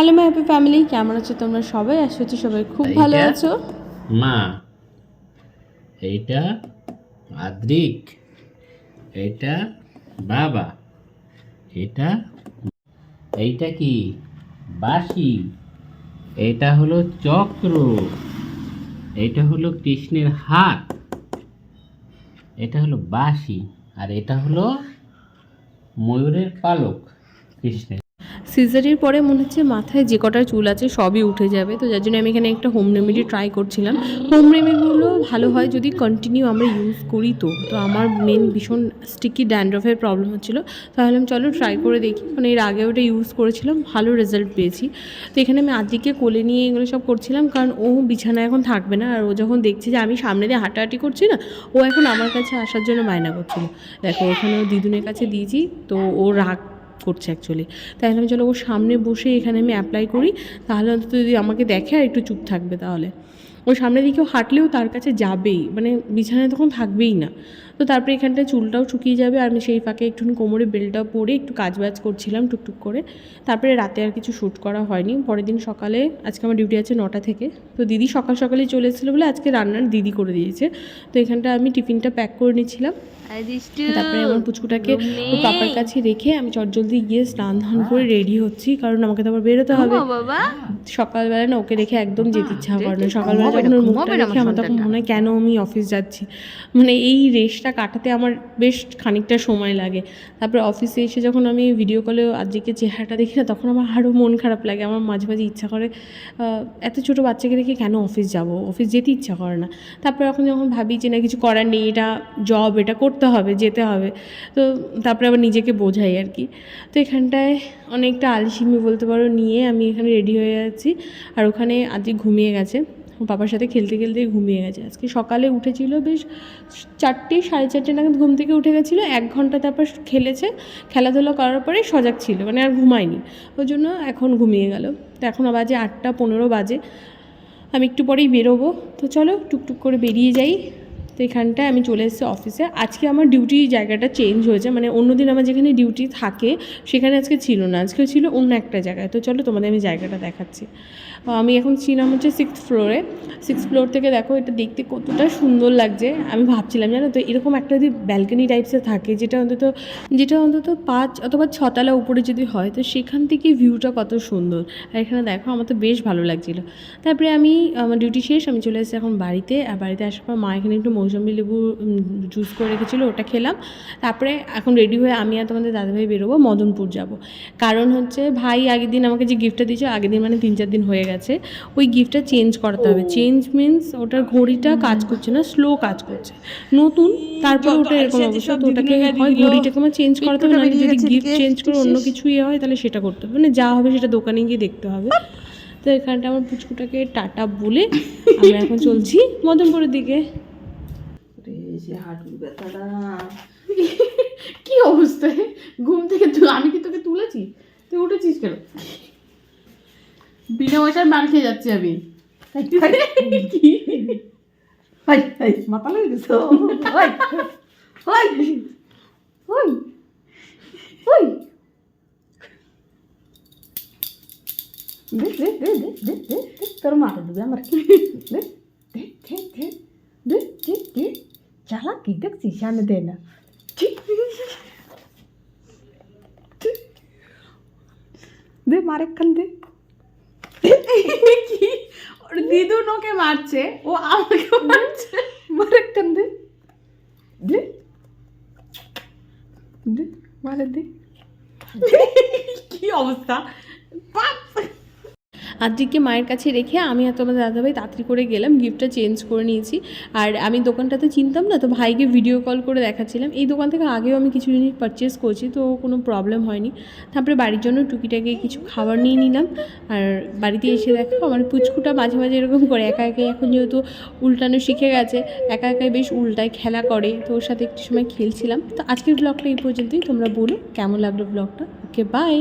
Hello my happy family কেমন আছো তোমরা সবাই? আশা করছি সবাই খুব ভালো আছো। মা। এইটা আদ্রিক এটা বাবা। এটা এইটা কি? বাঁশি। এটা হলো চক্র। এটা হলো কৃষ্ণের হাত। এটা হলো বাঁশি। আর এটা হলো ময়ূরের পালক কৃষ্ণের। সিজারির পরে মনে হচ্ছে মাথায় যে কটা চুল আছে সবই উঠে যাবে। তো যার জন্য আমি এখানে একটা হোম রেমেডি ট্রাই করছিলাম। হোম রেমেডিগুলো ভালো হয় যদি কন্টিনিউ আমরা ইউজ করি তো। তো আমার মেন ভীষণ স্টিকি ড্যান্ড্রফের প্রবলেম হচ্ছিল। তাহলে আমি চলো ট্রাই করে দেখি। মানে এর আগে ওটা ইউজ করেছিলাম, ভালো রেজাল্ট পেয়েছি। তো এখানে আমি আদিকে কোলে নিয়ে এগুলো সব করছিলাম কারণ ও বিছানায় এখন থাকবে না। আর ও যখন দেখছে যে আমি সামনে দিয়ে হাঁটাহাঁটি করছি না, ও এখন আমার কাছে আসার জন্য বায়না করছিল। দেখো ওখানে দিদুনের কাছে দিয়েছি। তো ও রাগ করছে অ্যাকচুয়ালি তাই আমি চলো ওর সামনে বসে এখানে আমি অ্যাপ্লাই করি। তাহলে অন্তত যদি আমাকে দেখে আর একটু চুপ থাকবে তাহলে। ওর সামনে দিকেও হাঁটলেও তার কাছে যাবেই। মানে বিছানায় তখন থাকবেই না। তো তারপরে এখানটা চুলটাও শুকিয়ে যাবে। আর আমি সেই ফাঁকে একটুখানি কোমরে বেলটাও পরে একটু কাজ বাজ করছিলাম টুকটুক করে। তারপরে রাতে আর কিছু শ্যুট করা হয়নি। পরের দিন সকালে আজকে আমার ডিউটি আছে নটা থেকে। তো দিদি সকাল সকালেই চলে এসেছিল বলে আজকে রান্নার দিদি করে দিয়েছে। তো এখানটা আমি টিফিনটা প্যাক করে নিয়েছিলাম। তারপরে আমার পুচকুটাকে পাপার কাছে রেখে আমি চটজলদি গিয়ে স্নান ধান করে রেডি হচ্ছি। কারণ আমাকে তো আবার বেরোতে হবে। সকালবেলা না ওকে রেখে একদম যেতে ইচ্ছা করে না। সকালবেলা যখন ওর মুখটা দেখে আমার তখন মনে হয় কেন আমি অফিস যাচ্ছি? মানে এই রেসটা কাটাতে আমার বেশ খানিকটা সময় লাগে। তারপরে অফিসে এসে যখন আমি ভিডিও কলে আজকে চেহারাটা দেখি না, তখন আমার আরও মন খারাপ লাগে। আমার মাঝে মাঝে ইচ্ছা করে এত ছোটো বাচ্চাকে রেখে কেন অফিস যাব? অফিস যেতে ইচ্ছা করে না। তারপরে এখন যখন ভাবি যে না, কিছু করার নেই, এটা জব এটা করতে হবে, যেতে হবে, তো তারপরে আবার নিজেকে বোঝাই আর কি। তো এখানটায় অনেকটা আলসিমি বলতে পারো, নিয়ে আমি এখানে রেডি হয়ে যাচ্ছি আর ওখানে আজকে ঘুমিয়ে গেছে। বাবার সাথে খেলতে খেলতেই ঘুমিয়ে গেছে। আজকে সকালে উঠেছিল বেশ চারটে, সাড়ে চারটে নাগাদ ঘুম থেকে উঠে গেছিল। এক ঘণ্টা তারপর খেলেছে। খেলাধুলা করার পরে সজাগ ছিল মানে আর ঘুমায়নি। ওই জন্য এখন ঘুমিয়ে গেল। তো এখন বাজে আটটা পনেরো বাজে। আমি একটু পরেই বেরোবো। তো চলো টুকটুক করে বেরিয়ে যাই। তো এখানটায় আমি চলে এসেছি অফিসে আজকে আমার ডিউটি জায়গাটা চেঞ্জ হয়েছে মানে অন্যদিন আমার যেখানে ডিউটি থাকে, সেখানে আজকে ছিল না। আজকে ছিল অন্য একটা জায়গায়। তো চলো তোমাদের আমি জায়গাটা দেখাচ্ছি। আমি এখন ছিলাম হচ্ছে সিক্স ফ্লোরে সিক্স ফ্লোর থেকে দেখো, এটা দেখতে কতটা সুন্দর লাগছে। আমি ভাবছিলাম, জানো তো, এরকম একটা যদি ব্যালকনি টাইপসের থাকে, যেটা অন্তত যেটা অন্তত পাঁচ অথবা ছতলা উপরে যদি হয়, তো সেখান থেকে ভিউটা কত সুন্দর। আর এখানে দেখো, আমার তো বেশ ভালো লাগছিল। তারপরে আমি, আমার ডিউটি শেষ, আমি চলে এসেছি এখন বাড়িতে। আর বাড়িতে আসার পর মা এখানে একটু মৌসুমি লেবু জুস করে রেখেছিলো ওটা খেলাম। তারপরে এখন রেডি হয়ে আমি আর তোমাদের দাদাভাই বেরোবো মদনপুর যাব। কারণ হচ্ছে ভাই আগের দিন আমাকে যে গিফটটা দিয়েছে আগের দিন মানে তিন চার দিন হয়ে গেছে ওই গিফটটা চেঞ্জ করাতে হবে। চেঞ্জ মিন্স ওটার ঘড়িটা কাজ করছে না স্লো কাজ করছে। নতুন তারপর ওটা এরকম অবস্থা তো ওটাকে হয় ঘড়িটাকে আমার চেঞ্জ করাতে হবে নাহলে যদি গিফট চেঞ্জ করে অন্য কিছু ইয়ে হয় তাহলে সেটা করতে হবে। মানে যা হবে সেটা দোকানে গিয়ে দেখতে হবে। তো এখানটা আমার পুচকুটাকে টাটা বলে আমরা এখন চলছি মদনপুরের দিকে। যে হাঁটুর ব্যথাটা কি অবস্থায় ঘুম থেকে আমি কি তোকে তুলেছি? তুই উঠেছিস কেন? বিনা পয়সার মার খেয়ে যাচ্ছি আমি। কি? মাথা লেগে গেছো হাই হাই হাই হাই। দে দে দে দে দে দে দে তোর মাথা দেবে আমার। চালা কি দেখছিস সামনে দে না দে মারেকখান দে কি ওর দিদুন ওকে মারছে ও আমাকে মারছে মারেকখান দে দে দে মারে দে কি অবস্থা বাপ! আদ্রিককে মায়ের কাছে রেখে আমি আর তোমাদের দাদাভাই তাড়াতাড়ি করে গেলাম গিফটটা চেঞ্জ করে নিয়েছি। আর আমি দোকানটা তো চিনতাম না, তো ভাইকে ভিডিও কল করে দেখাচ্ছিলাম। এই দোকান থেকে আগেও আমি কিছু জিনিস পারচেস করছি, তো কোনো প্রবলেম হয়নি। তারপরে বাড়ির জন্য টুকিটাকে কিছু খাবার নিয়ে নিলাম। আর বাড়িতে এসে দেখো, আমার পুচকুটা মাঝে মাঝে এরকম করে, একা একাই এখন যেহেতু উল্টানো শিখে গেছে, একা একাই বেশ উল্টায় খেলা করে, তো ওর সাথে একটু সময় খেলছিলাম। তো আজকের ব্লগটা এই পর্যন্তই, তোমরা বলো কেমন লাগল ব্লগটা ওকে বাই